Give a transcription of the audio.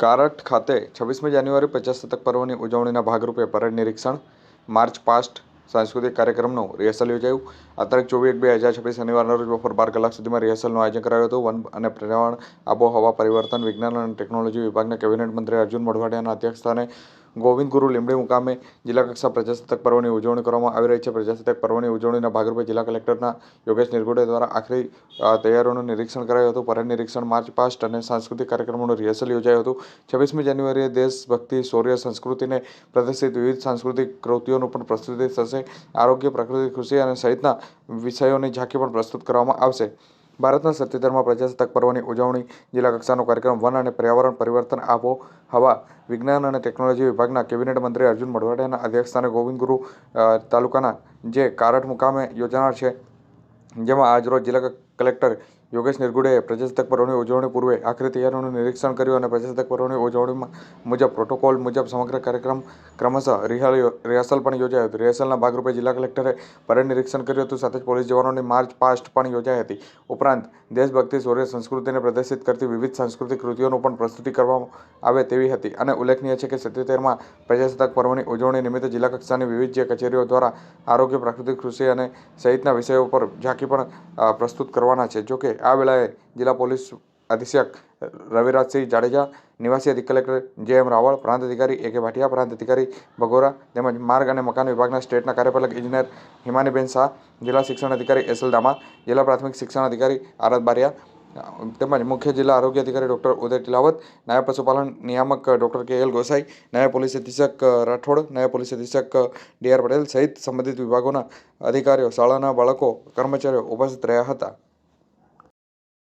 કારટ ખાતે છવ્વીસમી જાન્યુઆરી પચાસ શતક પર્વની ઉજવણીના ભાગરૂપે પરેડ નિરીક્ષણ માર્ચ પાસ્ટ સાંસ્કૃતિક કાર્યક્રમનું રિહર્સલ યોજાયું. તારીખ ચોવીસ એક બે હજાર છવ્વીસ શનિવારના રોજ બપોર બાર કલાક સુધીમાં રિહર્સલનું આયોજન કરાયું હતું. વન અને પર્યાવરણ, આબોહવા પરિવર્તન, વિજ્ઞાન અને ટેકનોલોજી વિભાગના કેબિનેટ મંત્રી અર્જુન મોઢવાડિયાના અધ્યક્ષસ્થાને ગોવિંદ ગુરુ લીમડી મુકામે જિલ્લા કક્ષા પ્રજાસત્તાક પર્વની ઉજવણી કરવામાં આવી રહી છે. પ્રજાસત્તાક પર્વની ઉજવણીના ભાગરૂપે જિલ્લા કલેક્ટરના યોગેશ નિરગુડે દ્વારા આખરી તૈયારીઓનું નિરીક્ષણ કરાયું હતું. પરેડ નિરીક્ષણ માર્ચ પાસ્ટ અને સાંસ્કૃતિક કાર્યક્રમોનું રિહર્સલ યોજાયું હતું. છવ્વીસમી જાન્યુઆરીએ દેશભક્તિ, શૌર્ય, સંસ્કૃતિને પ્રદર્શિત વિવિધ સાંસ્કૃતિક કૃતિઓનું પણ પ્રસ્તુતિ થશે. આરોગ્ય, પ્રકૃતિ કૃષિ અને સહિતના વિષયોની ઝાંખી પણ પ્રસ્તુત કરવામાં આવશે. ભારતના સત્યોતેરમાં પ્રજાસત્તાક પર્વની ઉજવણી, જિલ્લા કક્ષાનો કાર્યક્રમ, વન અને પર્યાવરણ પરિવર્તન, આબોહવા, વિજ્ઞાન અને ટેકનોલોજી વિભાગના કેબિનેટ મંત્રી અર્જુન મઢવાડિયાના અધ્યક્ષસ્થાને ગોવિંદગુરુ તાલુકાના જે કારટ મુકામે યોજાનાર છે, જેમાં આજરોજ જિલ્લા કલેક્ટર યોગેશ નિર્ગુડેએ પ્રજાસત્તાક પર્વની ઉજવણી પૂર્વે આખરી તૈયારીઓનું નિરીક્ષણ કર્યું અને પ્રજાસત્તાક પર્વની ઉજવણીમાં મુજબ પ્રોટોકોલ મુજબ સમગ્ર કાર્યક્રમ ક્રમશઃ રિહલ રિહર્સલ પણ યોજાયું હતું. રિહર્સલના ભાગરૂપે જિલ્લા કલેક્ટરે પરેડ નિરીક્ષણ કર્યું હતું, સાથે જ પોલીસ જવાનોની માર્ચ પાસ્ટ પણ યોજાઈ હતી. ઉપરાંત, દેશભક્તિ સૂર્ય સંસ્કૃતિને પ્રદર્શિત કરતી વિવિધ સાંસ્કૃતિક કૃતિઓનું પણ પ્રસ્તુતિ કરવામાં આવે તેવી હતી. અને ઉલ્લેખનીય છે કે સત્યોતેરમાં પ્રજાસત્તાક પર્વની ઉજવણી નિમિત્તે જિલ્લા કક્ષાની વિવિધ કચેરીઓ દ્વારા આરોગ્ય, પ્રાકૃતિક કૃષિ અને સહિતના વિષયો પર ઝાંખી પણ પ્રસ્તુત કરવાના છે. જોકે આ વેળાએ જિલ્લા પોલીસ અધિક્ષક રવિરાજસિંહ જાડેજા, નિવાસી અધિક કલેક્ટર જે એમ રાવળ, પ્રાંત અધિકારી એ કે ભાટિયા, પ્રાંત અધિકારી ભગોરા તેમજ માર્ગ અને મકાન વિભાગના સ્ટેટના કાર્યપાલક ઇજનેર હિમાનીબેન શાહ, જિલ્લા શિક્ષણ અધિકારી એસલ દામા, જિલ્લા પ્રાથમિક શિક્ષણ અધિકારી આરત બારિયા તેમજ મુખ્ય જિલ્લા આરોગ્ય અધિકારી ડૉક્ટર ઉદય તિલાવત, નાયબ પશુપાલન નિયામક ડૉક્ટર કે એલ ગોસાઈ, નાયબ પોલીસ અધિક્ષક રાઠોડ, નાયબ પોલીસ અધિક્ષક ડી આર પટેલ સહિત સંબંધિત વિભાગોના અધિકારીઓ, શાળાના બાળકો, કર્મચારીઓ ઉપસ્થિત રહ્યા હતા.